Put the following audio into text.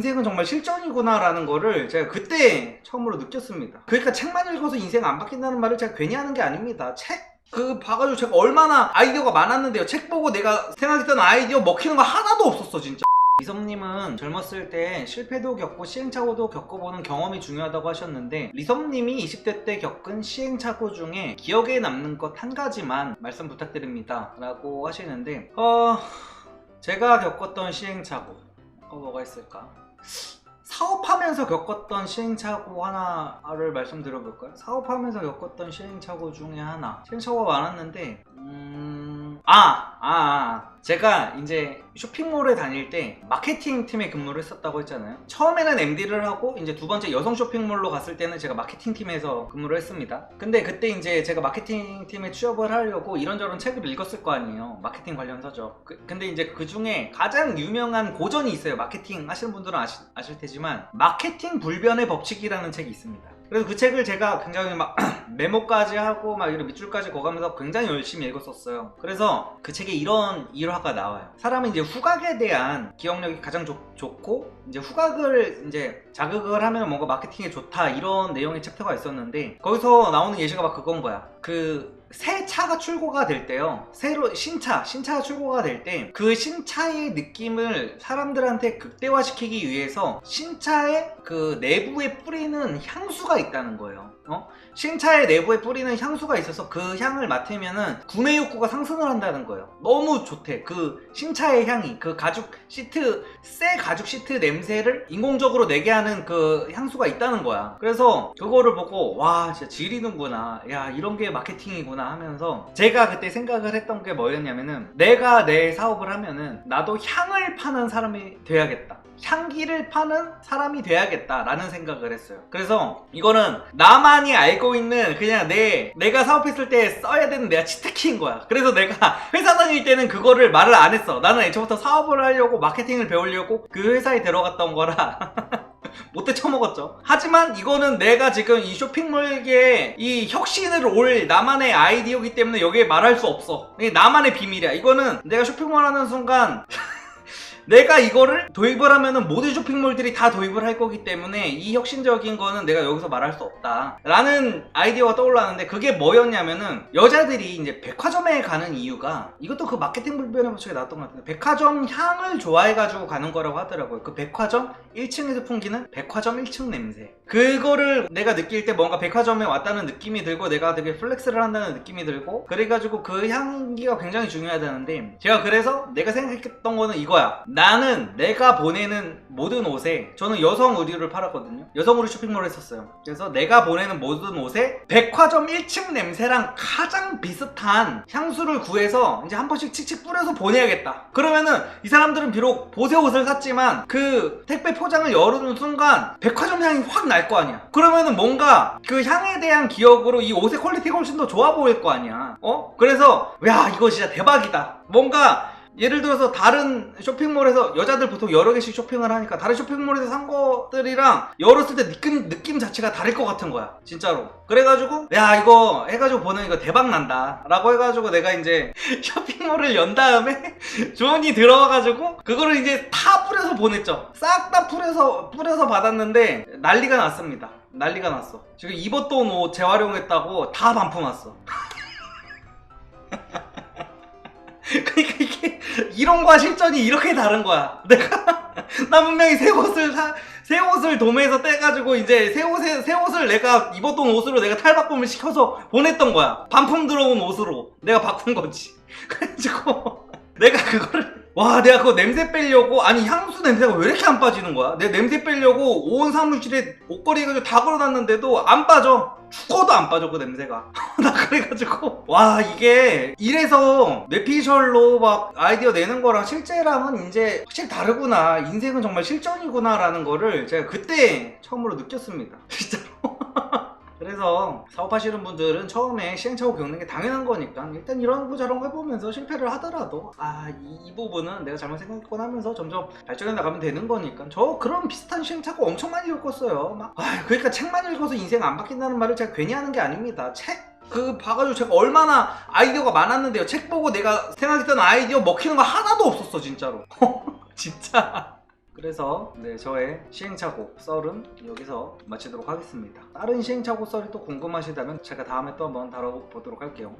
인생은 정말 실전이구나라는 거를 제가 그때 처음으로 느꼈습니다. 그러니까 책만 읽어서 인생 안 바뀐다는 말을 제가 괜히 하는 게 아닙니다. 책 그 봐가지고 제가 얼마나 아이디어가 많았는데요. 책 보고 내가 생각했던 아이디어 먹히는 거 하나도 없었어 진짜. 리섭님은 젊었을 때 실패도 겪고 시행착오도 겪어보는 경험이 중요하다고 하셨는데 리섭님이 20대 때 겪은 시행착오 중에 기억에 남는 것 한 가지만 말씀 부탁드립니다 라고 하시는데 어... 제가 겪었던 시행착오 어, 뭐가 있을까? 사업하면서 겪었던 시행착오 하나를 말씀드려볼까요? 사업하면서 겪었던 시행착오 중에 하나 시행착오가 많았는데 음... 아! 아! 아. 제가 이제 쇼핑몰에 다닐 때 마케팅 팀에 근무를 했었다고 했잖아요. 처음에는 MD를 하고 이제 두 번째 여성 쇼핑몰로 갔을 때는 제가 마케팅 팀에서 근무를 했습니다. 근데 그때 이제 제가 마케팅 팀에 취업을 하려고 이런저런 책을 읽었을 거 아니에요. 마케팅 관련서죠. 그- 근데 이제 그 중에 가장 유명한 고전이 있어요. 마케팅 하시는 분들은 아시, 아실 테지만 마케팅 불변의 법칙이라는 책이 있습니다. 그래서 그 책을 제가 굉장히 막 메모까지 하고 막 이런 밑줄까지 거가면서 굉장히 열심히 읽었었어요. 그래서 그 책에 이런 일화가 나와요. 사람은 이제 후각에 대한 기억력이 가장 좋, 좋고 이제 후각을 이제 자극을 하면 뭔가 마케팅에 좋다 이런 내용의 챕터가 있었는데 거기서 나오는 예시가 막 그건 거야. 그 새 차가 출고가 될 때요. 새로 신차, 신차가 출고가 될 때 그 신차의 느낌을 사람들한테 극대화시키기 위해서 신차의 그 내부에 뿌리는 향수가 있다는 거예요. 어? 신차의 내부에 뿌리는 향수가 있어서 그 향을 맡으면은 구매 욕구가 상승을 한다는 거예요. 너무 좋대. 그 신차의 향이 그 가죽 시트 새 가죽 시트 냄새를 인공적으로 내게 하는 그 향수가 있다는 거야. 그래서 그거를 보고 와 진짜 지리는구나. 야 이런 게 마케팅이구나 하면서 제가 그때 생각을 했던 게 뭐였냐면은 내가 내 사업을 하면은 나도 향을 파는 사람이 돼야겠다. 향기를 파는 사람이 돼야겠다 라는 생각을 했어요. 그래서 이거는 나만이 알고 있는 그냥 내 내가 사업했을 때 써야 되는 내가 치트키인 거야. 그래서 내가 회사 다닐 때는 그거를 말을 안 했어. 나는 애초부터 사업을 하려고 마케팅을 배우려고 그 회사에 들어갔던 거라. 못돼 처먹었죠. 하지만 이거는 내가 지금 이 쇼핑몰계에 이 혁신을 올 나만의 아이디어이기 때문에 여기에 말할 수 없어. 나만의 비밀이야. 이거는 내가 쇼핑몰 하는 순간 내가 이거를 도입을 하면은 모든 쇼핑몰들이 다 도입을 할 거기 때문에 이 혁신적인 거는 내가 여기서 말할 수 없다. 라는 아이디어가 떠올랐는데 그게 뭐였냐면은 여자들이 이제 백화점에 가는 이유가 이것도 그 마케팅 불변의 법칙에 나왔던 것 같은데 백화점 향을 좋아해가지고 가는 거라고 하더라고요. 그 백화점 1층에서 풍기는 백화점 1층 냄새. 그거를 내가 느낄 때 뭔가 백화점에 왔다는 느낌이 들고 내가 되게 플렉스를 한다는 느낌이 들고 그래가지고 그 향기가 굉장히 중요하다는데 제가 그래서 내가 생각했던 거는 이거야. 나는 내가 보내는 모든 옷에 저는 여성 의류를 팔았거든요. 여성 의류 쇼핑몰을 했었어요. 그래서 내가 보내는 모든 옷에 백화점 1층 냄새랑 가장 비슷한 향수를 구해서 이제 한 번씩 칙칙 뿌려서 보내야겠다. 그러면은 이 사람들은 비록 보세 옷을 샀지만 그 택배 포장을 열어놓은 순간 백화점 향이 확날 거 아니야. 그러면은 뭔가 그 향에 대한 기억으로 이 옷의 퀄리티가 훨씬 더 좋아 보일 거 아니야. 어? 그래서 야 이거 진짜 대박이다. 뭔가 예를 들어서 다른 쇼핑몰에서 여자들 보통 여러 개씩 쇼핑을 하니까 다른 쇼핑몰에서 산 것들이랑 열었을 때 느낌, 느낌 자체가 다를 것 같은 거야 진짜로. 그래가지고 야 이거 해가지고 보는 이거 대박 난다 라고 해가지고 내가 이제 쇼핑몰을 연 다음에 주원이 들어와가지고 그거를 이제 다 뿌려서 보냈죠. 싹 다 뿌려서 뿌려서 받았는데 난리가 났습니다. 난리가 났어. 지금 입었던 옷 재활용했다고 다 반품 왔어. 그러니까 이론과 실전이 이렇게 다른 거야. 내가 나 분명히 새 옷을 사, 새 옷을 도매에서 떼가지고 이제 새 옷에 새 옷을 내가 입었던 옷으로 내가 탈바꿈을 시켜서 보냈던 거야. 반품 들어온 옷으로 내가 바꾼 거지. 그래가지고 내가 그거를 와 내가 그거 냄새 빼려고 아니 향수 냄새가 왜 이렇게 안 빠지는 거야? 내가 냄새 빼려고 온 사무실에 옷걸이 해가지고 다 걸어놨는데도 안 빠져. 죽어도 안 빠져 그 냄새가. 나 그래가지고. 와 이게 이래서 뇌피셜로 막 아이디어 내는 거랑 실제랑은 이제 확실히 다르구나. 인생은 정말 실전이구나 라는 거를 제가 그때 처음으로 느꼈습니다. 진짜로 그래서 사업하시는 분들은 처음에 시행착오 겪는 게 당연한 거니까 일단 이런 거 저런 거 해보면서 실패를 하더라도 아이 부분은 내가 잘못 생각했건 하면서 점점 발전해 나가면 되는 거니까 저 그런 비슷한 시행착오 엄청 많이 겪었어요. 막 아, 그러니까 책만 읽어서 인생 안 바뀐다는 말을 제가 괜히 하는 게 아닙니다. 책? 그 봐가지고 제가 얼마나 아이디어가 많았는데요. 책 보고 내가 생각했던 아이디어 먹히는 거 하나도 없었어 진짜로. 진짜 그래서 네, 저의 시행착오 썰은 여기서 마치도록 하겠습니다. 다른 시행착오 썰이 또 궁금하시다면 제가 다음에 또 한번 다뤄보도록 할게요.